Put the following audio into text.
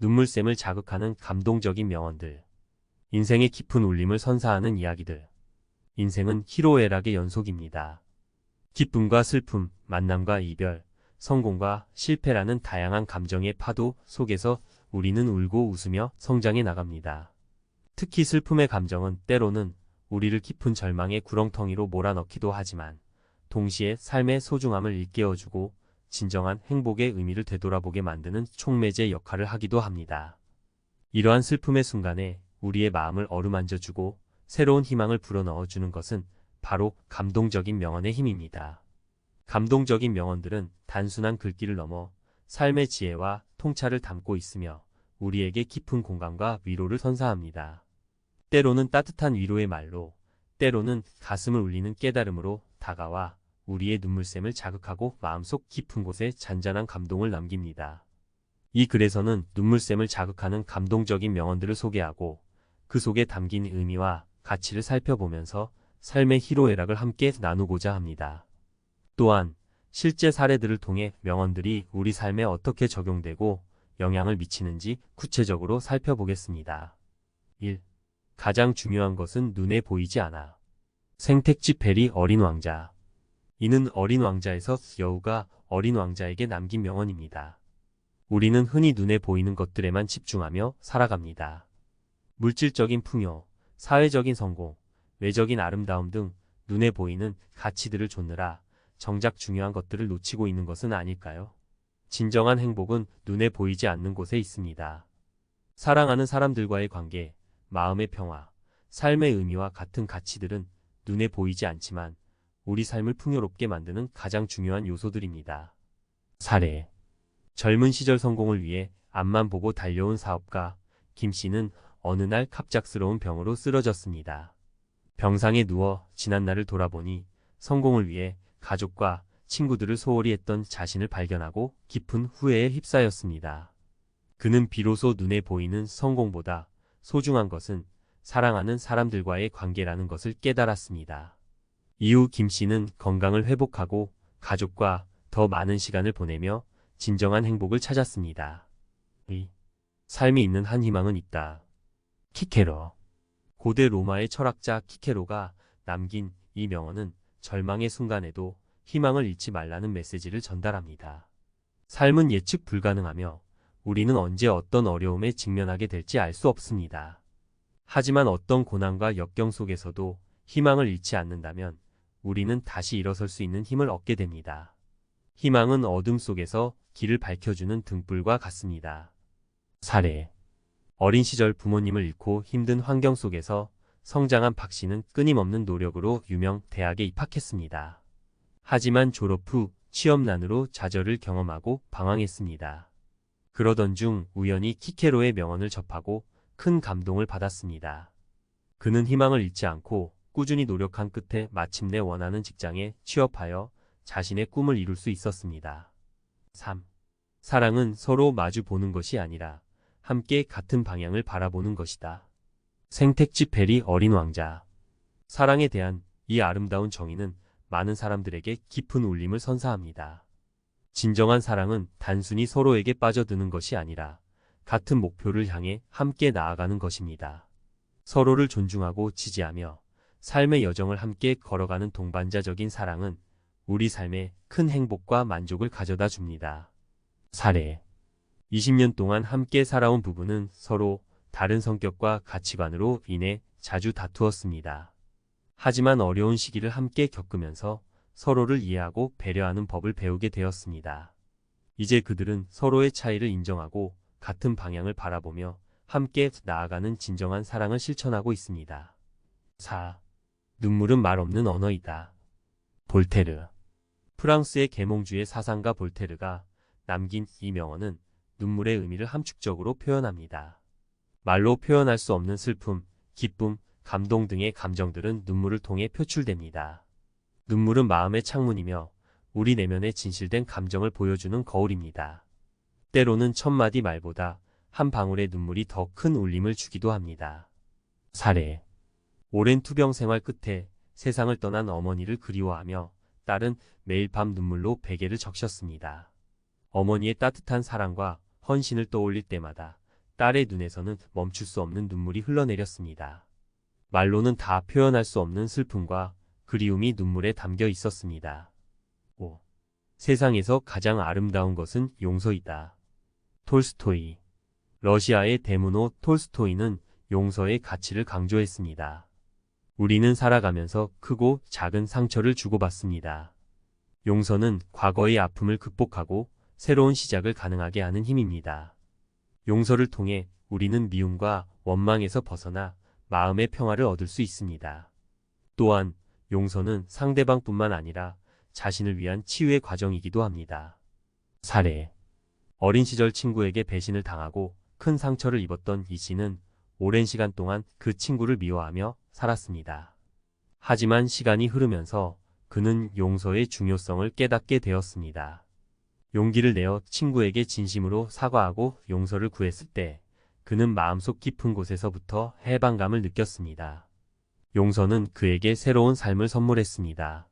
눈물샘을 자극하는 감동적인 명언들, 인생의 깊은 울림을 선사하는 이야기들. 인생은 희로애락의 연속입니다. 기쁨과 슬픔, 만남과 이별, 성공과 실패라는 다양한 감정의 파도 속에서 우리는 울고 웃으며 성장해 나갑니다. 특히 슬픔의 감정은 때로는 우리를 깊은 절망의 구렁텅이로 몰아넣기도 하지만 동시에 삶의 소중함을 일깨워주고 진정한 행복의 의미를 되돌아보게 만드는 촉매제 역할을 하기도 합니다. 이러한 슬픔의 순간에 우리의 마음을 어루만져주고 새로운 희망을 불어넣어주는 것은 바로 감동적인 명언의 힘입니다. 감동적인 명언들은 단순한 글귀를 넘어 삶의 지혜와 통찰을 담고 있으며 우리에게 깊은 공감과 위로를 선사합니다. 때로는 따뜻한 위로의 말로, 때로는 가슴을 울리는 깨달음으로 다가와 우리의 눈물샘을 자극하고 마음속 깊은 곳에 잔잔한 감동을 남깁니다. 이 글에서는 눈물샘을 자극하는 감동적인 명언들을 소개하고 그 속에 담긴 의미와 가치를 살펴보면서 삶의 희로애락을 함께 나누고자 합니다. 또한 실제 사례들을 통해 명언들이 우리 삶에 어떻게 적용되고 영향을 미치는지 구체적으로 살펴보겠습니다. 1. 가장 중요한 것은 눈에 보이지 않아. 생택지 페리 어린 왕자. 이는 어린 왕자에서 여우가 어린 왕자에게 남긴 명언입니다. 우리는 흔히 눈에 보이는 것들에만 집중하며 살아갑니다. 물질적인 풍요, 사회적인 성공, 외적인 아름다움 등 눈에 보이는 가치들을 좇느라 정작 중요한 것들을 놓치고 있는 것은 아닐까요? 진정한 행복은 눈에 보이지 않는 곳에 있습니다. 사랑하는 사람들과의 관계, 마음의 평화, 삶의 의미와 같은 가치들은 눈에 보이지 않지만 우리 삶을 풍요롭게 만드는 가장 중요한 요소들입니다. 사례 젊은 시절 성공을 위해 앞만 보고 달려온 사업가 김 씨는 어느 날 갑작스러운 병으로 쓰러졌습니다. 병상에 누워 지난 날을 돌아보니 성공을 위해 가족과 친구들을 소홀히 했던 자신을 발견하고 깊은 후회에 휩싸였습니다. 그는 비로소 눈에 보이는 성공보다 소중한 것은 사랑하는 사람들과의 관계라는 것을 깨달았습니다. 이후 김 씨는 건강을 회복하고 가족과 더 많은 시간을 보내며 진정한 행복을 찾았습니다. 의. 삶이 있는 한 희망은 있다. 키케로. 고대 로마의 철학자 키케로가 남긴 이 명언은 절망의 순간에도 희망을 잃지 말라는 메시지를 전달합니다. 삶은 예측 불가능하며 우리는 언제 어떤 어려움에 직면하게 될지 알 수 없습니다. 하지만 어떤 고난과 역경 속에서도 희망을 잃지 않는다면 우리는 다시 일어설 수 있는 힘을 얻게 됩니다. 희망은 어둠 속에서 길을 밝혀주는 등불과 같습니다. 사례 어린 시절 부모님을 잃고 힘든 환경 속에서 성장한 박 씨는 끊임없는 노력으로 유명 대학에 입학했습니다. 하지만 졸업 후 취업난으로 좌절을 경험하고 방황했습니다. 그러던 중 우연히 키케로의 명언을 접하고 큰 감동을 받았습니다. 그는 희망을 잃지 않고 꾸준히 노력한 끝에 마침내 원하는 직장에 취업하여 자신의 꿈을 이룰 수 있었습니다. 3. 사랑은 서로 마주 보는 것이 아니라 함께 같은 방향을 바라보는 것이다. 생택지 페리 어린 왕자. 사랑에 대한 이 아름다운 정의는 많은 사람들에게 깊은 울림을 선사합니다. 진정한 사랑은 단순히 서로에게 빠져드는 것이 아니라 같은 목표를 향해 함께 나아가는 것입니다. 서로를 존중하고 지지하며 삶의 여정을 함께 걸어가는 동반자적인 사랑은 우리 삶에 큰 행복과 만족을 가져다 줍니다. 사례 20년 동안 함께 살아온 부부는 서로 다른 성격과 가치관으로 인해 자주 다투었습니다. 하지만 어려운 시기를 함께 겪으면서 서로를 이해하고 배려하는 법을 배우게 되었습니다. 이제 그들은 서로의 차이를 인정하고 같은 방향을 바라보며 함께 나아가는 진정한 사랑을 실천하고 있습니다. 4. 눈물은 말 없는 언어이다. 볼테르 프랑스의 계몽주의 사상가 볼테르가 남긴 이 명언은 눈물의 의미를 함축적으로 표현합니다. 말로 표현할 수 없는 슬픔, 기쁨, 감동 등의 감정들은 눈물을 통해 표출됩니다. 눈물은 마음의 창문이며 우리 내면에 진실된 감정을 보여주는 거울입니다. 때로는 천마디 말보다 한 방울의 눈물이 더 큰 울림을 주기도 합니다. 사례 오랜 투병 생활 끝에 세상을 떠난 어머니를 그리워하며 딸은 매일 밤 눈물로 베개를 적셨습니다. 어머니의 따뜻한 사랑과 헌신을 떠올릴 때마다 딸의 눈에서는 멈출 수 없는 눈물이 흘러내렸습니다. 말로는 다 표현할 수 없는 슬픔과 그리움이 눈물에 담겨 있었습니다. 5. 세상에서 가장 아름다운 것은 용서이다. 톨스토이 러시아의 대문호 톨스토이는 용서의 가치를 강조했습니다. 우리는 살아가면서 크고 작은 상처를 주고받습니다. 용서는 과거의 아픔을 극복하고 새로운 시작을 가능하게 하는 힘입니다. 용서를 통해 우리는 미움과 원망에서 벗어나 마음의 평화를 얻을 수 있습니다. 또한 용서는 상대방뿐만 아니라 자신을 위한 치유의 과정이기도 합니다. 사례 어린 시절 친구에게 배신을 당하고 큰 상처를 입었던 이 씨는 오랜 시간 동안 그 친구를 미워하며 살았습니다. 하지만 시간이 흐르면서 그는 용서의 중요성을 깨닫게 되었습니다. 용기를 내어 친구에게 진심으로 사과하고 용서를 구했을 때 그는 마음속 깊은 곳에서부터 해방감을 느꼈습니다. 용서는 그에게 새로운 삶을 선물했습니다.